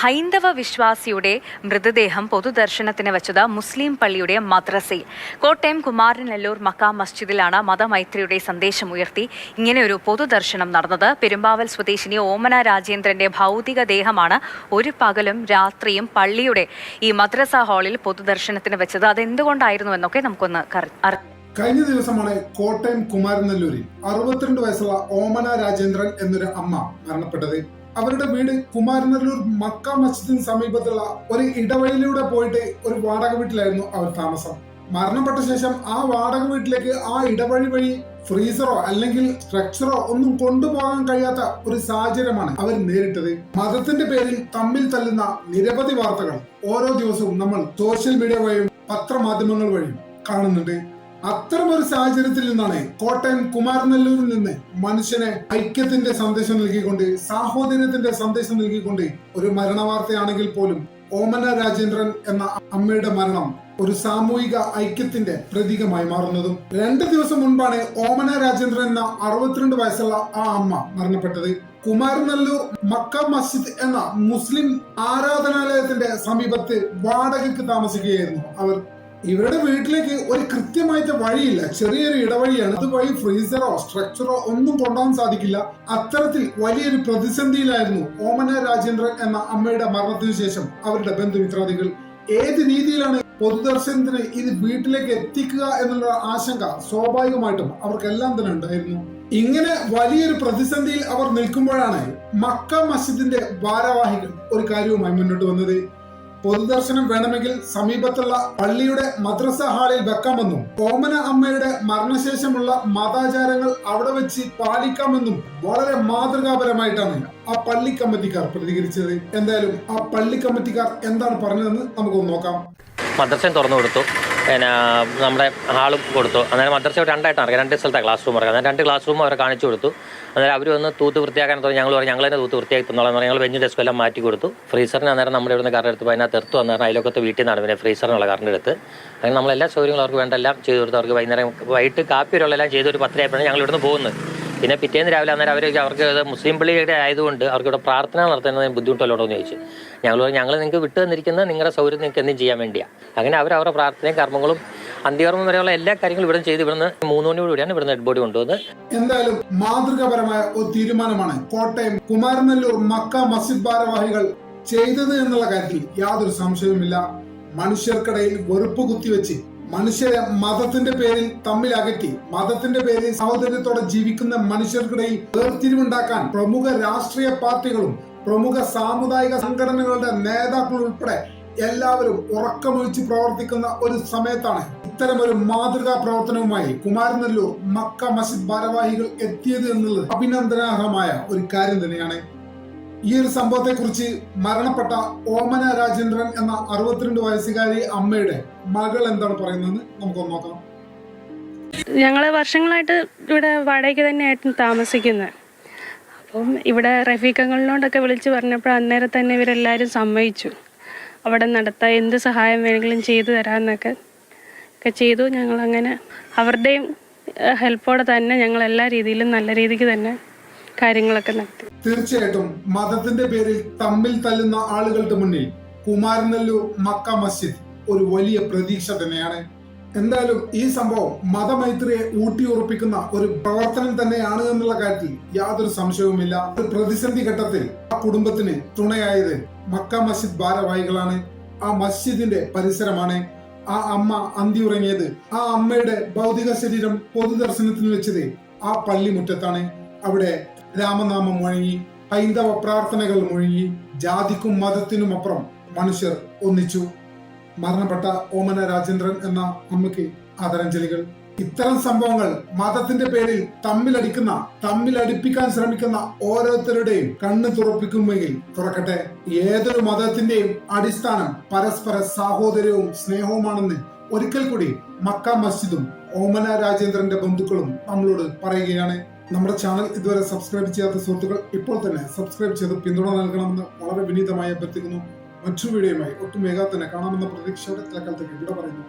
ഹൈന്ദവ വിശ്വാസിയുടെ മൃതദേഹം പൊതുദർശനത്തിന് വെച്ചത് മുസ്ലിം പള്ളിയുടെ മദ്രസയിൽ. കോട്ടയം കുമാരനെല്ലൂർ മക്ക മസ്ജിദിലാണ് മതമൈത്രിയുടെ സന്ദേശം ഉയർത്തി ഇങ്ങനെ ഒരു പൊതുദർശനം നടന്നത്. പെരുമ്പാവൽ സ്വദേശിനി ഓമന രാജേന്ദ്രന്റെ ഭൗതിക ദേഹമാണ് ഒരു പകലും രാത്രിയും പള്ളിയുടെ ഈ മദ്രസ ഹാളിൽ പൊതുദർശനത്തിന് വെച്ചത്. അതെന്തുകൊണ്ടായിരുന്നു എന്നൊക്കെ നമുക്കൊന്ന് കഴിഞ്ഞ ദിവസമാണ് കോട്ടയം കുമാരനെല്ലൂരിൽ അറുപത്തിരണ്ട് വയസ്സുള്ള ഓമന രാജേന്ദ്രൻ എന്നൊരു അമ്മ മരണപ്പെട്ടത്. അവരുടെ വീട് കുമാരനല്ലൂർ മക്ക മസ്ജിദിന് സമീപത്തുള്ള ഒരു ഇടവഴിയിലൂടെ പോയിട്ട് ഒരു വാടക വീട്ടിലായിരുന്നു അവർ താമസം. മരണപ്പെട്ട ശേഷം ആ വാടക വീട്ടിലേക്ക് ആ ഇടവഴി വഴി ഫ്രീസറോ അല്ലെങ്കിൽ സ്ട്രക്ചറോ ഒന്നും കൊണ്ടുപോകാൻ കഴിയാത്ത ഒരു സാഹചര്യമാണ് അവർ നേരിട്ടത്. മതത്തിന്റെ പേരിൽ തമ്മിൽ തല്ലുന്ന നിരവധി വാർത്തകൾ ഓരോ ദിവസവും നമ്മൾ സോഷ്യൽ മീഡിയ വഴിയും പത്രമാധ്യമങ്ങൾ വഴിയും കാണുന്നുണ്ട്. അത്തരമൊരു സാഹചര്യത്തിൽ നിന്നാണ് കോട്ടയം കുമാരനെല്ലൂരിൽ നിന്ന് മനുഷ്യനെ ഐക്യത്തിന്റെ സന്ദേശം നൽകിക്കൊണ്ട് സാഹോദര്യത്തിന്റെ സന്ദേശം നൽകിക്കൊണ്ട് ഒരു മരണവാർത്തയാണെങ്കിൽ പോലും ഓമന രാജേന്ദ്രൻ എന്ന അമ്മയുടെ മരണം ഒരു സാമൂഹിക ഐക്യത്തിന്റെ പ്രതീകമായി മാറുന്നതും രണ്ട് ദിവസം മുൻപാണ് ഓമന രാജേന്ദ്രൻ എന്ന അറുപത്തിരണ്ട് വയസ്സുള്ള ആ അമ്മ മരണപ്പെട്ടത്. കുമാരനല്ലൂർ മക്ക മസ്ജിദ് എന്ന മുസ്ലിം ആരാധനാലയത്തിന്റെ സമീപത്ത് വാടകയ്ക്ക് താമസിക്കുകയായിരുന്നു. അവർ ഇവരുടെ വീട്ടിലേക്ക് ഒരു കൃത്യമായിട്ട് വഴിയില്ല. ചെറിയൊരു ഇടവഴിയാണ്. അതുവഴി ഫ്രീസറോ സ്ട്രക്ചറോ ഒന്നും കൊണ്ടുപോകാൻ സാധിക്കില്ല. അത്തരത്തിൽ വലിയൊരു പ്രതിസന്ധിയിലായിരുന്നു ഓമന രാജേന്ദ്രൻ എന്ന അമ്മയുടെ മരണത്തിനു ശേഷം അവരുടെ ബന്ധുമിത്രാദികൾ. ഏത് രീതിയിലാണ് പൊതുദർശനത്തിന് ഇത് വീട്ടിലേക്ക് എത്തിക്കുക എന്നുള്ള ആശങ്ക സ്വാഭാവികമായിട്ടും അവർക്കെല്ലാം തന്നെ ഉണ്ടായിരുന്നു. ഇങ്ങനെ വലിയൊരു പ്രതിസന്ധിയിൽ അവർ നിൽക്കുമ്പോഴാണ് മക്ക മസ്ജിദിന്റെ ഭാരവാഹികൾ ഒരു കാര്യവുമായി മുന്നോട്ട് വന്നത്. പൊതുദർശനം വേണമെങ്കിൽ സമീപത്തുള്ള പള്ളിയുടെ മദ്രസ ഹാളിൽ വെക്കാമെന്നും ഓമന അമ്മയുടെ മരണശേഷമുള്ള മതാചാരങ്ങൾ അവിടെ വെച്ച് പാലിക്കാമെന്നും വളരെ മാതൃകാപരമായിട്ടാണ് ആ പള്ളി കമ്മിറ്റിക്കാർ പ്രതികരിച്ചത്. എന്തായാലും ആ പള്ളി കമ്മിറ്റിക്കാർ എന്താണ് പറഞ്ഞതെന്ന് നമുക്കൊന്ന് നോക്കാം. മദ്രസയും തുറന്നു കൊടുത്തു. പിന്നെ നമ്മുടെ ഹാളും കൊടുത്തു. അന്നേരം മദ്രസ രണ്ടായിട്ടാണ് ഇറങ്ങി രണ്ട് സ്ഥലത്തെ ക്ലാസ് റൂം ഇറങ്ങി രണ്ട് ക്ലാസ് റൂം അവരെ കാണിച്ചു കൊടുത്തു. അന്നേരം അവർ വന്ന് തൂത്ത് വൃത്തിയാക്കാൻ തുടങ്ങി. ഞങ്ങൾ പറഞ്ഞു ഞങ്ങൾ തന്നെ തൂത്ത് വൃത്തിയാക്കി തന്നോളാം പറഞ്ഞാൽ ഞങ്ങൾ ബെഞ്ചും ഡെസ്ക് എല്ലാം മാറ്റി കൊടുത്തു. ഫ്രീസറിന് അന്നേരം നമ്മുടെ ഇവിടുന്ന് കറണ്ട് എടുത്ത് അതിനകത്ത് എടുത്തു അന്നേരം അതിലൊക്കത്തെ വീട്ടിൽ നിന്നാണ് പിന്നെ ഫ്രീസറിനുള്ള കറണ്ട് എടുത്ത്. അങ്ങനെ നമ്മളെല്ലാ സൗകര്യങ്ങളും അവർക്ക് വേണ്ട എല്ലാം ചെയ്തു കൊടുത്തു അവർക്ക് വൈകുന്നേരം വൈകിട്ട് കാപ്പി എല്ലാം ചെയ്ത് ഒരു പത്തരയായപ്പോഴാണ് ഞങ്ങൾ ഇവിടുന്ന് പോകുന്നത്. പിന്നെ പിറ്റേന്ന് രാവിലെ അന്നേരം അവർ അവർക്ക് മുസ്ലിം പള്ളിയുടെ ആയതുകൊണ്ട് അവർക്ക് ഇവിടെ പ്രാർത്ഥന നടത്തുന്നത് ബുദ്ധിമുട്ടല്ലോടോ എന്ന് ചോദിച്ചു. ഞങ്ങൾ ഞങ്ങൾ നിങ്ങൾക്ക് വിട്ടു തന്നിരിക്കുന്നത് നിങ്ങളുടെ സൗകര്യം നിങ്ങൾക്ക് എന്തും ചെയ്യാൻ വേണ്ടിയാണ് അങ്ങനെ അവർ അവരുടെ പ്രാർത്ഥനയും കർമ്മങ്ങളും അന്ത്യകർമ്മം വരെയുള്ള എല്ലാ കാര്യങ്ങളും ഇവിടെ ചെയ്ത് ഇവിടുന്ന് മൂന്ന് മണിയോടുകൂടിയാണ് ഇവിടുന്ന് ഡെഡ് ബോഡി കൊണ്ടുവന്നത് എന്തായാലും മാതൃകാപരമായ ഒരു തീരുമാനമാണ് കോട്ടയം കുമാരനല്ലൂർ മക്ക മസ്ജിദ് ഭാരവാഹികൾ ചെയ്തത് എന്നുള്ള കാര്യത്തിൽ യാതൊരു സംശയവുമില്ല. മനുഷ്യർക്കിടയിൽ വെറുപ്പ് കുത്തിവെച്ച് മനുഷ്യരെ മതത്തിന്റെ പേരിൽ തമ്മിൽ അകറ്റി മതത്തിന്റെ പേരിൽ സഹോദര്യത്തോടെ ജീവിക്കുന്ന മനുഷ്യർക്കിടയിൽ വേർതിരിവുണ്ടാക്കാൻ പ്രമുഖ രാഷ്ട്രീയ പാർട്ടികളും പ്രമുഖ സാമുദായിക സംഘടനകളുടെ നേതാക്കൾ ഉൾപ്പെടെ എല്ലാവരും ഉറക്കമൊഴിച്ച് പ്രവർത്തിക്കുന്ന ഒരു സമയത്താണ് ഇത്തരമൊരു മാതൃകാ പ്രവർത്തനവുമായി കുമാരനല്ലൂർ മക്ക മസ്ജിദ് ഭാരവാഹികൾ എത്തിയത് എന്നുള്ളത് അഭിനന്ദനാർഹമായ ഒരു കാര്യം തന്നെയാണ്. ഈ ഒരു സംഭവത്തെ കുറിച്ച് മരണപ്പെട്ട ഓമന രാജേന്ദ്രൻ എന്ന അറുപത്തിരണ്ട് വയസ്സുകാരി അമ്മയുടെ മകൾ എന്താണ് പറയുന്നത് നമുക്കൊന്ന് നോക്കാം. ഞങ്ങൾ വർഷങ്ങളായിട്ട് ഇവിടെ വാടകയ്ക്ക് തന്നെയായിട്ട് താമസിക്കുന്നത് അപ്പം ഇവിടെ റഫീഖങ്ങളിലോട്ടൊക്കെ വിളിച്ച് പറഞ്ഞപ്പോൾ അന്നേരം തന്നെ ഇവരെല്ലാവരും സമ്മതിച്ചു. അവിടെ നടത്താൻ എന്ത് സഹായം വേണമെങ്കിലും ചെയ്തു തരാമെന്നൊക്കെ. ഒക്കെ ചെയ്തു ഞങ്ങളങ്ങനെ. അവരുടെയും ഹെൽപ്പോടെ തന്നെ ഞങ്ങൾ എല്ലാ രീതിയിലും നല്ല രീതിക്ക് തന്നെ കാര്യങ്ങളൊക്കെ നടത്തി. തീർച്ചയായിട്ടും മതത്തിന്റെ പേരിൽ തമ്മിൽ തല്ലുന്ന ആളുകളുടെ മുന്നിൽ കുമാരനെല്ലൂർ മക്ക മസ്ജിദ് ഒരു വലിയ പ്രതീക്ഷ തന്നെയാണ്. എന്തായാലും ഈ സംഭവം മതമൈത്രിയെ ഊട്ടിയുറപ്പിക്കുന്ന ഒരു പ്രവർത്തനം തന്നെയാണ് എന്നുള്ള കാര്യത്തിൽ യാതൊരു സംശയവുമില്ല. ഒരു പ്രതിസന്ധി ഘട്ടത്തിൽ ആ കുടുംബത്തിന് തുണയായത് മക്ക മസ്ജിദ് ഭാരവാഹികളാണ്. ആ മസ്ജിദിന്റെ പരിസരമാണ് ആ അമ്മ അന്തി ഉറങ്ങിയത് ആ അമ്മയുടെ ഭൗതിക ശരീരം പൊതുദർശനത്തിന് വെച്ചത് ആ പള്ളിമുറ്റത്താണ്. അവിടെ രാമനാമം മുഴങ്ങി ഹൈന്ദവ പ്രാർത്ഥനകൾ മുഴങ്ങി ജാതിക്കും മതത്തിനും അപ്പുറം മനുഷ്യർ ഒന്നിച്ചു. മരണപ്പെട്ട ഓമന രാജേന്ദ്രൻ എന്ന അമ്മയ്ക്ക് ആദരാഞ്ജലികൾ. ഇത്തരം സംഭവങ്ങൾ മതത്തിന്റെ പേരിൽ തമ്മിലടിക്കുന്ന തമ്മിലടിപ്പിക്കാൻ ശ്രമിക്കുന്ന ഓരോരുത്തരുടെയും കണ്ണ് തുറപ്പിക്കുമെങ്കിൽ തുറക്കട്ടെ. ഏതൊരു മതത്തിന്റെയും അടിസ്ഥാനം പരസ്പര സാഹോദര്യവും സ്നേഹവുമാണെന്ന് ഒരിക്കൽ കൂടി മക്ക മസ്ജിദും ഓമന രാജേന്ദ്രന്റെ ബന്ധുക്കളും നമ്മളോട് പറയുകയാണ്. നമ്മുടെ ചാനൽ ഇതുവരെ സബ്സ്ക്രൈബ് ചെയ്യാത്ത സുഹൃത്തുക്കൾ ഇപ്പോൾ തന്നെ സബ്സ്ക്രൈബ് ചെയ്ത് പിന്തുണ നൽകണമെന്ന് വളരെ വിനീതമായി അഭ്യർത്ഥിക്കുന്നു. മറ്റൊരു വീഡിയോയുമായി ഒട്ടും വേഗം തന്നെ കാണാമെന്ന പ്രതീക്ഷയോടെ തൽക്കാലത്തേക്ക് ഇവിടെ പറയുന്നു.